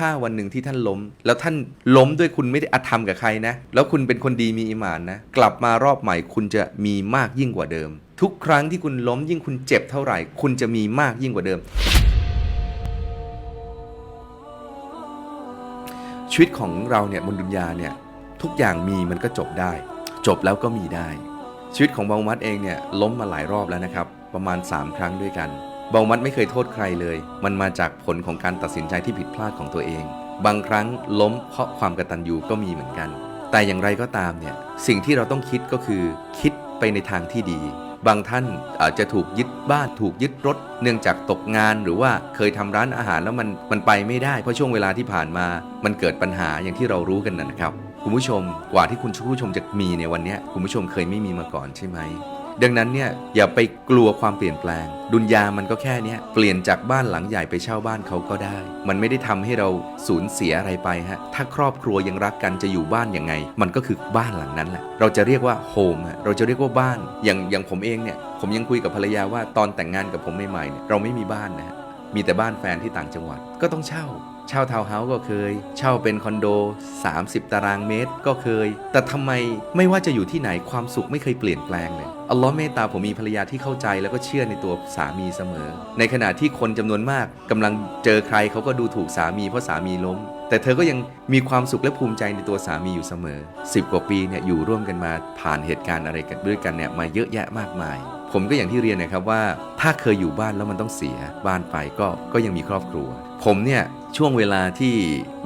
ถ้าวันหนึ่งที่ท่านล้ม แล้วท่านล้มด้วยคุณไม่ได้อธรรมกับใครนะ แล้วคุณเป็นคนดีมีอิมานนะ กลับมารอบใหม่คุณจะมีมากยิ่งกว่าเดิม ทุกครั้งที่คุณล้มยิ่งคุณเจ็บเท่าไหร่ คุณจะมีมากยิ่งกว่าเดิม ชีวิตของเราเนี่ยบนดุนยาเนี่ยทุกอย่างมีมันก็จบได้ จบแล้วก็มีได้ ชีวิตของบามัดเองเนี่ยล้มมาหลายรอบแล้วนะครับ ประมาณ 3 ครั้งด้วยกัน เบามัดไม่เคยโทษใครเลย มันมาจากผลของการตัดสินใจที่ผิดพลาดของตัวเอง บางครั้งล้มเพราะความกระตัญญูก็มีเหมือนกัน แต่อย่างไรก็ตามเนี่ย สิ่งที่เราต้องคิดก็คือคิดไปในทางที่ดี บางท่านอาจจะถูกยึดบ้านถูกยึดรถ เนื่องจากตกงานหรือว่าเคยทำร้านอาหารแล้วมันมันไปไม่ได้เพราะช่วงเวลาที่ผ่านมา มันเกิดปัญหาอย่างที่เรารู้กันนะครับคุณผู้ชมกว่าที่คุณผู้ชมจะมีในวันนี้คุณผู้ชมเคยไม่มีมาก่อนใช่ไหม ดังนั้นเนี่ยอย่าไปกลัวความเปลี่ยนแปลง ดุนยามันก็แค่เนี้ยเปลี่ยนจากบ้านหลังใหญ่ไปเช่าบ้านเขาก็ได้ มันไม่ได้ทำให้เราสูญเสียอะไรไปฮะถ้าครอบครัวยังรักกันจะอยู่บ้านยังไง มันก็คือบ้านหลังนั้นแหละเราจะเรียกว่าโฮมฮะเราจะเรียกว่าบ้านอย่างอย่างผมเองเนี่ยผมยังคุยกับภรรยาว่าตอนแต่งงานกับผมใหม่ๆเนี่ยเราไม่มีบ้านนะ มีแต่บ้านแฟนที่ต่างจังหวัดก็ต้องเช่า เช่าทาวน์เฮาส์ก็เคย เช่าเป็นคอนโด 30 ตารางเมตรก็เคย แต่ทำไมไม่ว่าจะอยู่ที่ไหนความสุขไม่เคยเปลี่ยนแปลงเลยอัลลอฮ์เมตตาผมมีภรรยาที่เข้าใจแล้วก็เชื่อในตัวสามีเสมอ ในขณะที่คนจำนวนมากกำลังเจอใครเขาก็ดูถูกสามีเพราะสามีล้ม แต่เธอก็ยังมีความสุขและภูมิใจในตัวสามีอยู่เสมอ 10 กว่าปีเนี่ยอยู่ร่วมกันมาผ่านเหตุการณ์อะไรกันด้วยกันเนี่ยมาเยอะแยะมากมาย ผมก็อย่างที่เรียนนะครับว่า ถ้าเคยอยู่บ้านแล้วมันต้องเสียบ้านไปก็ก็ยังมีครอบครัว ผมเนี่ยช่วงเวลาที่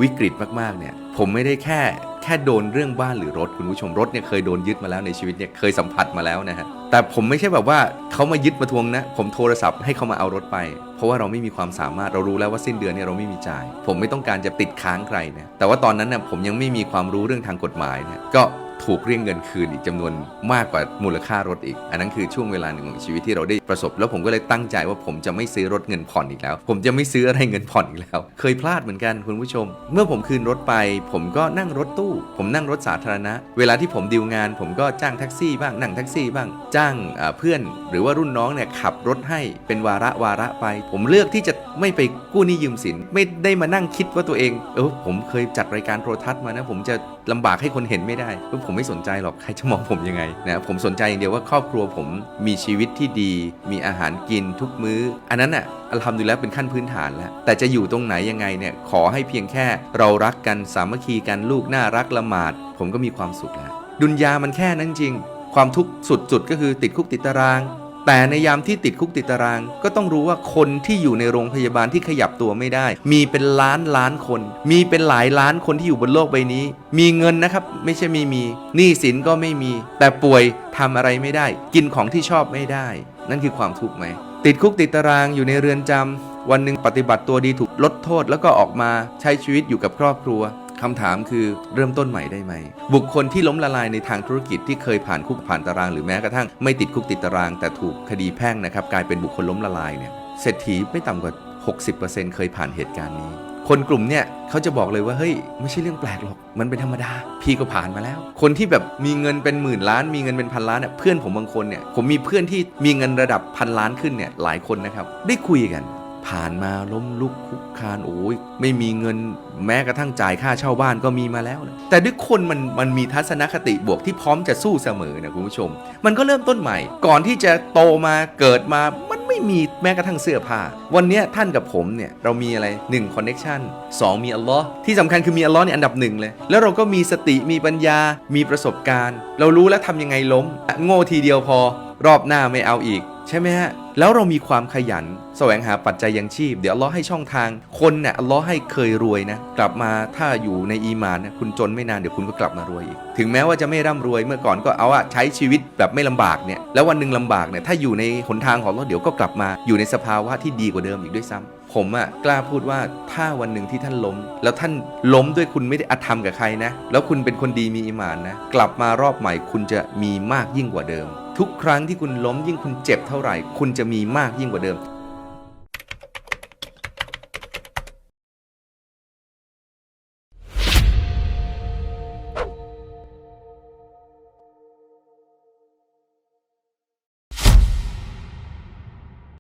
วิกฤตมากๆเนี่ยผมไม่ได้แค่แค่โดนเรื่องบ้านหรือรถคุณผู้ชมรถเนี่ยเคยโดนยึดมาแล้วในชีวิตเนี่ยเคยสัมผัสมาแล้วนะฮะแต่ผมไม่ใช่แบบว่าเขามายึดมาทวงนะ ผมโทรศัพท์ให้เขามาเอารถไป เพราะว่าเราไม่มีความสามารถเรารู้แล้วว่าสิ้นเดือนเนี่ยเราไม่มีจ่าย ผมไม่ต้องการจะติดค้างใครนะแต่ว่าตอนนั้นเนี่ยผมยังไม่มีความรู้เรื่องทางกฎหมายเนี่ยก็ ถูกเรียกเงินคืนอีกจำนวนมากกว่ามูลค่ารถอีก อันนั้นคือช่วงเวลาหนึ่งของชีวิตที่เราได้ประสบ แล้วผมก็เลยตั้งใจว่าผมจะไม่ซื้อรถเงินผ่อนอีกแล้ว ผมจะไม่ซื้ออะไรเงินผ่อนอีกแล้ว เคยพลาดเหมือนกันคุณผู้ชม เมื่อผมคืนรถไป ผมก็นั่งรถตู้ ผมนั่งรถสาธารณะ เวลาที่ผมดีลงาน ผมก็จ้างแท็กซี่บ้างนั่งแท็กซี่บ้างจ้างเพื่อน หรือว่ารุ่นน้องเนี่ยขับรถให้เป็นวาระวาระไป ผมเลือกที่จะไม่ไปกู้หนี้ยืมสิน ไม่ได้มานั่งคิดว่าตัวเอง เออผมเคยจัดรายการโทรทัศน์มานะผมจะ ลำบากให้คนเห็นไม่ได้เออผมไม่สนใจหรอกใครจะมองผมยังไงนะผมสนใจอย่างเดียวว่าครอบครัวผมมีชีวิตที่ดี มีอาหารกินทุกมื้อ อันนั้นอะอัลฮัมดุลิลละเป็นขั้นพื้นฐานแล้ว แต่จะอยู่ตรงไหนยังไงเนี่ยขอให้เพียงแค่เรารักกันสามัคคีกันลูกน่ารักละหมาด ผมก็มีความสุขแล้วดุนยามันแค่นั้นจริง ความทุกข์สุดๆก็คือติดคุกติดตาราง แต่ในยามที่ติดคุกติดตาราง ก็ต้องรู้ว่าคนที่อยู่ในโรงพยาบาลที่ขยับตัวไม่ได้ มีเป็นล้านล้านคน มีเป็นหลายล้านคนที่อยู่บนโลกใบนี้ มีเงินนะครับ ไม่ใช่ไม่มีหนี้สินก็ไม่มี แต่ป่วยทำอะไรไม่ได้ กินของที่ชอบไม่ได้ นั่นคือความทุกข์ไหม ติดคุกติดตารางอยู่ในเรือนจำวันหนึ่งปฏิบัติตัวดีถูกลดโทษแล้วก็ออกมาใช้ชีวิตอยู่กับครอบครัว คำถามคือเริ่มต้นใหม่ได้ไหม บุคคลที่ล้มละลายในทางธุรกิจที่เคยผ่านคุกผ่านตารางหรือแม้กระทั่งไม่ติดคุกติดตาราง แต่ถูกคดีแพ่งนะครับกลายเป็นบุคคลล้มละลายเนี่ยเศรษฐีไม่ต่ำกว่า 60%เคยผ่านเหตุการณ์นี้ คนกลุ่มเนี่ยเขาจะบอกเลยว่าเฮ้ยไม่ใช่เรื่องแปลกหรอก มันเป็นธรรมดา พี่ก็ผ่านมาแล้ว คนที่แบบมีเงินเป็นหมื่นล้าน มีเงินเป็นพันล้านเนี่ยเพื่อนผมบางคนเนี่ยผมมีเพื่อนที่มีเงินระดับพันล้านขึ้นเนี่ยหลายคนนะครับได้คุยกัน ผ่านมาล้มลุกคลุกคานโอ้ยไม่มีเงินแม้กระทั่งจ่ายค่าเช่าบ้านก็มีมาแล้วนะแต่ด้วยคนมันมันมีทัศนคติบวกที่พร้อมจะสู้เสมอนะคุณผู้ชม มันก็เริ่มต้นใหม่ ก่อนที่จะโตมาเกิดมามันไม่มีแม้กระทั่งเสื้อผ้า วันนี้ท่านกับผมเนี่ยเรามีอะไร1 connection 2 มีอัลลอฮ์ที่สำคัญคือมีอัลลอฮ์เนี่ยอันดับหนึ่งเลย แล้วเราก็มีสติมีปัญญา มีประสบการณ์ เรารู้แล้วทำยังไงล้ม โง่ทีเดียวพอ รอบหน้าไม่เอาอีก ใช่ไหมฮะ แล้วเรามีความขยัน แสวงหาปัจจัยยังชีพ เดี๋ยวล้อให้ช่องทาง คนเนี่ยล้อให้เคยรวยนะ กลับมาถ้าอยู่ในอีมานนะคุณจนไม่นานเดี๋ยวคุณก็กลับมารวยอีก ถึงแม้ว่าจะไม่ร่ำรวยเมื่อก่อนก็เอาอะใช้ชีวิตแบบไม่ลำบากเนี่ย แล้ววันหนึ่งลำบากเนี่ยถ้าอยู่ในหนทางของเราเดี๋ยวก็กลับมาอยู่ในสภาวะที่ดีกว่าเดิมอีกด้วยซ้ำ ผมอะกล้าพูดว่าถ้าวันหนึ่งที่ท่านล้ม แล้วท่านล้มด้วยคุณไม่ได้อธรรมกับใครนะ แล้วคุณเป็นคนดีมีอิมานนะ กลับมารอบใหม่คุณจะมีมากยิ่งกว่าเดิม ทุกครั้งที่คุณล้มยิ่งคุณเจ็บเท่าไหร่ คุณจะมีมากยิ่งกว่าเดิม